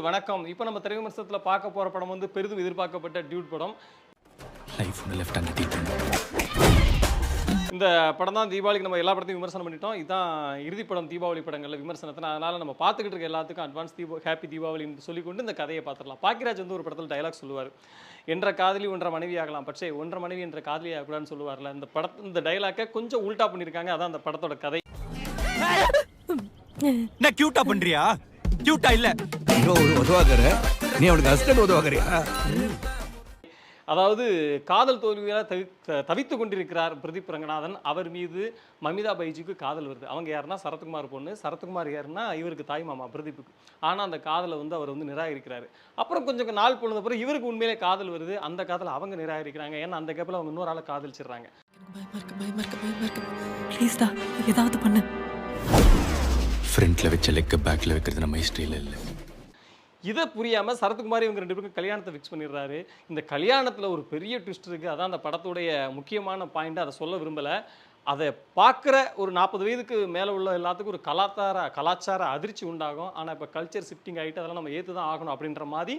வணக்கம். இப்போ நம்ம திரை விமர்சனத்தில் பார்க்க போகிற படம் வந்து பெரிதும் எதிர்பார்க்கப்பட்ட டியூட் படம். லைஃப் இந்த படம் தான் தீபாவளிக்கு நம்ம எல்லா படத்தையும் விமர்சனம் பண்ணிட்டோம். இதுதான் இறுதி படம் தீபாவளி படங்களில் விமர்சனத்தில் அதனால் நம்ம பார்த்துக்கிட்டு இருக்க எல்லாத்துக்கும் அட்வான்ஸ் தீபா ஹாப்பி தீபாவளின்னு சொல்லிக்கொண்டு இந்த கதையை பார்த்துடலாம். பாக்கியராஜ் வந்து ஒரு படத்தில் டைலாக் சொல்லுவார். என்ற காதலி ஒன்றரை மனைவி ஆகலாம். பட்சே ஒன்றரை மனைவி என்ற காதலி ஆகக்கூடாதுன்னு சொல்லுவார்ல. இந்த படத்து இந்த டைலாக்கை கொஞ்சம் உல்டா பண்ணியிருக்காங்க. அதான் அந்த படத்தோட கதை. என்ன கியூட்டா பண்றியா? கியூட்டா இல்ல இவன் ஒரு உதவாக்கற நீ அவனுக்கு அசிஸ்டன்ட் உதவாக்கறியா அதாவது காதல் தோல்வியால் தவி த- தவித்துக் கொண்டிருக்கிறார் பிரதீப் ரங்கநாதன் அவர் மீது மமிதா பைஜிக்கு காதல் வருது அவங்க யாருன்னா சரத்குமார் பொண்ணு சரத்குமார் யாருன்னா இவருக்கு தாய் மாமா பிரதீப்புக்கு ஆனால் அந்த காதலை வந்து அவர் வந்து நிராகரிக்கிறாரு அப்புறம் கொஞ்சம் நாள் போனது அப்புறம் இவருக்கு உண்மையிலே காதல் வருது அந்த காதலை அவங்க நிராகரிக்கிறாங்க ஏன்னா அந்த கேப்பில் அவங்க இன்னொரு ஆளை காதலிச்சிடுறாங்க பயமா இருக்கு பயமா இருக்கு பயமா இருக்கு ப்ளீஸ்டா ஏதாவது பண்ணு ஃப்ரண்ட்ல வச்ச லெக்க பேக்ல வைக்கிறது நம்ம ஹிஸ்டரியில் இல்லை. இதை புரியாமல் சரத்குமார் இவங்க ரெண்டு பேருக்கும் கல்யாணத்தை ஃபிக்ஸ் பண்ணிடுறாரு. இந்த கல்யாணத்தில் ஒரு பெரிய ட்விஸ்ட் இருக்குது அதான் அந்த படத்துடைய முக்கியமான பாயிண்ட் அதை சொல்ல விரும்பலை. அதை பார்க்குற ஒரு நாற்பது வயதுக்கு மேலே உள்ள எல்லாத்துக்கும் ஒரு கலாச்சார கலாச்சார அதிர்ச்சி உண்டாகும். ஆனால் இப்போ கல்ச்சர் ஷிஃப்டிங் ஆகிட்டு அதெல்லாம் நம்ம ஏற்று தான் ஆகணும் அப்படின்ற மாதிரி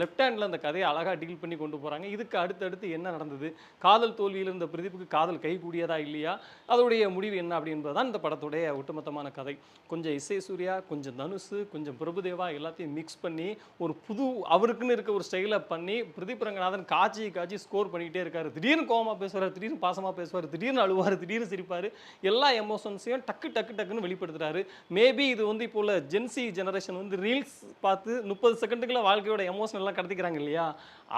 லெஃப்ட் ஹேண்டில் அந்த கதையை அழகாக டீல் பண்ணி கொண்டு போகிறாங்க இதுக்கு அடுத்தடுத்து என்ன நடந்தது? காதல் தோல்வியில் இருந்த பிரதீப்புக்கு காதல் கைகூடியதா இல்லையா? அதோடைய முடிவு என்ன அப்படின்றது தான் இந்த படத்துடைய ஒட்டுமொத்தமான கதை. கொஞ்சம் இசை சூர்யா கொஞ்சம் தனுஷு கொஞ்சம் பிரபுதேவா எல்லாத்தையும் மிக்ஸ் பண்ணி ஒரு புது அவருக்குன்னு இருக்க ஒரு ஸ்டைலை பண்ணி பிரதீப் ரங்கநாதன் காட்சி காட்சி ஸ்கோர் பண்ணிக்கிட்டே இருக்காரு. திடீர்னு கோமா பேசுவார் திடீர்னு பாசமாக பேசுவார் திடீர்னு அழுவார் திடீர்னு சிரிப்பார். எல்லா எமோஷன்ஸையும் டக்கு டக்கு டக்குன்னு வெளிப்படுத்துறாரு. மேபி இது வந்து இப்போ உள்ள ஜென்சி ஜெனரேஷன் வந்து ரீல்ஸ் பார்த்து முப்பது செகண்டுக்குள்ள வாழ்க்கையோட எமோஷன் எல்லாம் கடத்திக்கிறாங்க இல்லையா?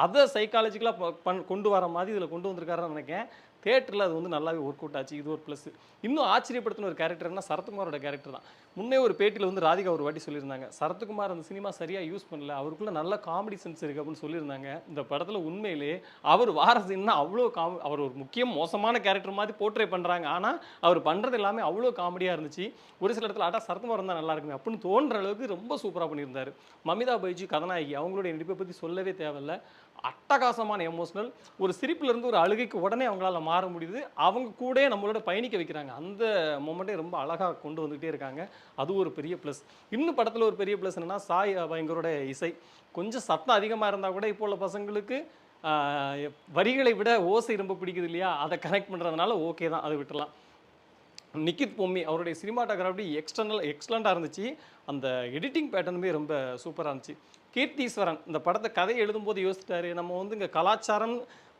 அதை சைக்காலஜிக்கலாக கொண்டு வர மாதிரி இதில் கொண்டு வந்திருக்காருன்னு நினைக்கிறேன். தேட்டரில் அது வந்து நல்லாவே ஒர்க் அவுட் ஆச்சு. இது ஒரு ப்ளஸ் இன்னும் ஆச்சரியப்படுத்தின ஒரு கேரக்டர்னா சரத்குமாரோட கேரக்டர் தான். முன்னே ஒரு பேட்டியில் வந்து ராதிகா ஒரு வாட்டி சொல்லியிருந்தாங்க. சரத்குமார் அந்த சினிமா சரியாக யூஸ் பண்ணல. அவருக்குள்ளே நல்ல காமெடி சென்ஸ் இருக்குது அப்படின்னு சொல்லியிருந்தாங்க. இந்த படத்தில் உண்மையிலே அவர் வாரசின்னா அவ்வளோ காம் அவர் ஒரு முக்கிய மோசமான கேரக்டர் மாதிரி போர்ட்ரே பண்ணுறாங்க ஆனால் அவர் பண்ணுறது எல்லாமே அவ்வளோ காமெடியாக இருந்துச்சு. ஒரு சில இடத்துல ஆட்டா சரத்குமார் இருந்தால் நல்லா இருக்குமே அப்படின்னு தோன்ற அளவுக்கு ரொம்ப சூப்பராக பண்ணியிருந்தாரு. மமிதா பைஜி கதாநாயகி அவங்களுடைய நடிப்பை பற்றி சொல்லவே தேவையில்லை. அட்டகாசமான எமோஷனல் ஒரு சிரிப்புலேருந்து ஒரு அழுகைக்கு உடனே அவங்களால மாற முடியுது. அவங்க கூட நம்மளோட பயணிக்க வைக்கிறாங்க. அந்த மொமெண்ட்டே ரொம்ப அழகாக கொண்டு வந்துகிட்டே இருக்காங்க. அது ஒரு பெரிய ப்ளஸ் இன்னும் படத்தில் ஒரு பெரிய ப்ளஸ் என்னென்னா சாய் பயங்கரோட இசை. கொஞ்சம் சத்தம் அதிகமாக இருந்தால் கூட இப்போ உள்ள பசங்களுக்கு வரிகளை விட ஓசை ரொம்ப பிடிக்குது இல்லையா? அதை கனெக்ட் பண்ணுறதுனால ஓகே தான். அதை விட்டுறலாம். நிக்கித் பொம்மி அவருடைய சினிமாட்டோகிராஃபி எக்ஸ்டர்னல் எக்ஸலண்ட்டாக இருந்துச்சு. அந்த எடிட்டிங் பேட்டர்னுமே ரொம்ப சூப்பராக இருந்துச்சு. கீர்த்தீஸ்வரன் இந்த படத்தை கதை எழுதும்போது யோசிச்சிட்டாரு நம்ம வந்து இங்கே கலாச்சாரம்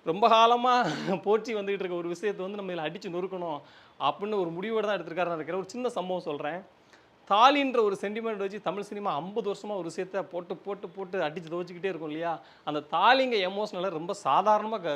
ரொம்ப காலமாக போற்றி வந்துகிட்டு இருக்க ஒரு விஷயத்தை வந்து நம்ம இதில் அடித்து நொறுக்கணும் அப்படின்னு ஒரு முடிவோடு தான் எடுத்திருக்காருன்னு இருக்கிற ஒரு சின்ன சம்பவம் சொல்கிறேன் தாலின்ற ஒரு சென்டிமெண்ட் வச்சு தமிழ் சினிமா ஐம்பது வருஷமாக ஒரு விஷயத்த போட்டு போட்டு போட்டு அடித்து துவச்சிக்கிட்டே இருக்கும் இல்லையா? அந்த தாலிங்க எமோஷனலை ரொம்ப சாதாரணமாக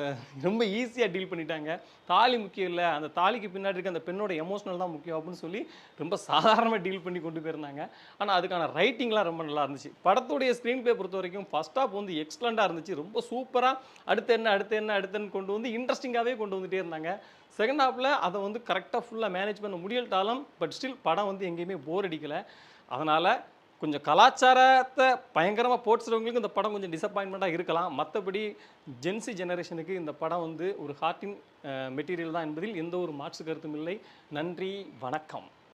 ரொம்ப ஈஸியாக டீல் பண்ணிட்டாங்க. தாலி முக்கியம் இல்லை. அந்த தாலிக்கு பின்னாடி இருக்க அந்த பெண்ணோட எமோஷனல் தான் முக்கியம் அப்படின்னு சொல்லி ரொம்ப சாதாரணமாக டீல் பண்ணி கொண்டு போயிருந்தாங்க. ஆனால் அதுக்கான ரைட்டிங்லாம் ரொம்ப நல்லா இருந்துச்சு. படத்துடைய ஸ்க்ரீன் பிளே பொறுத்த வரைக்கும் ஃபர்ஸ்ட் ஆஃப் வந்து எக்ஸலண்ட்டாக இருந்துச்சு. ரொம்ப சூப்பராக அடுத்து என்ன அடுத்து என்ன அடுத்துன்னு கொண்டு வந்து இன்ட்ரெஸ்டிங்காகவே கொண்டு வந்துட்டே இருந்தாங்க. செகண்ட் ஹாஃபில் அதை வந்து கரெக்டாக ஃபுல்லாக மேனேஜ் பண்ண முடியல்ட்டாலும் பட் ஸ்டில் படம் வந்து எங்கேயுமே போர் அடிக்கலை அதனால் கொஞ்சம் கலாச்சாரத்தை பயங்கரமாக போட்டுறவங்களுக்கு இந்த படம் கொஞ்சம் டிசப்பாயின்மெண்ட்டாக இருக்கலாம். மற்றபடி ஜென்சி ஜெனரேஷனுக்கு இந்த படம் வந்து ஒரு ஹார்ட்டின் மெட்டீரியல் தான் என்பதில் எந்த ஒரு மாற்று கருத்தும் இல்லை. நன்றி வணக்கம்.